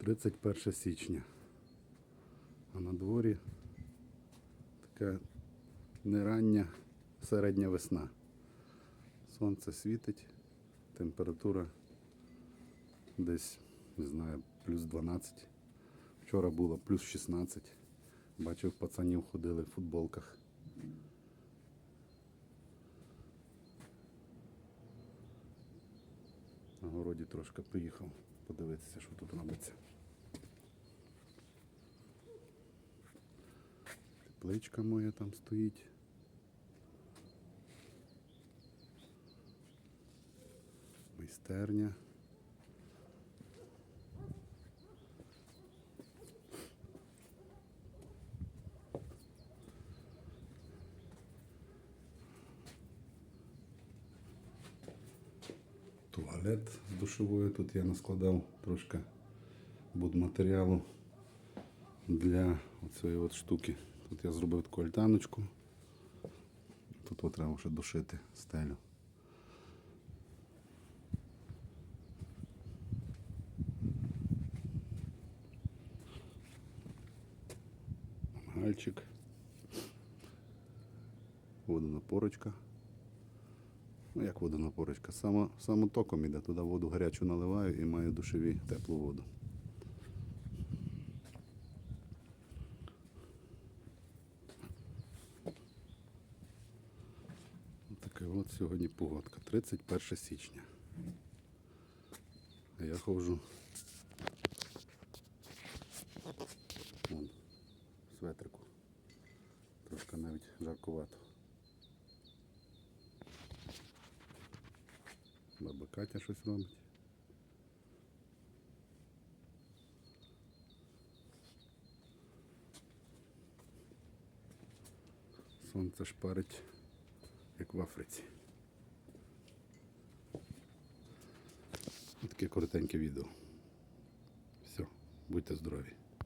31 січня. А на дворі така нерання середня весна. Сонце світить, температура десь, не знаю, плюс 12. Вчора було плюс 16. Бачив, пацанів ходили в футболках. Городі трошки поїхав подивитися, що тут робиться. Тепличка моя там стоїть. Майстерня. Туалет з душовою. Тут я наскладав трошки будматеріалу для цієї от штуки. Тут я зробив таку альтаночку. Тут от треба ще душити стелю. Мангальчик. Водонапорочка. Ну, як водонапорочка? Само, самотоком іде. Туди воду гарячу наливаю і маю душові теплу воду. Така от сьогодні погодка. 31 січня. А я ходжу. Вон, светрику. Трошки навіть жаркувато. Баба Катя щось робить. Сонце шпарить, як в Африці. Таке коротеньке відео. Все, будьте здорові.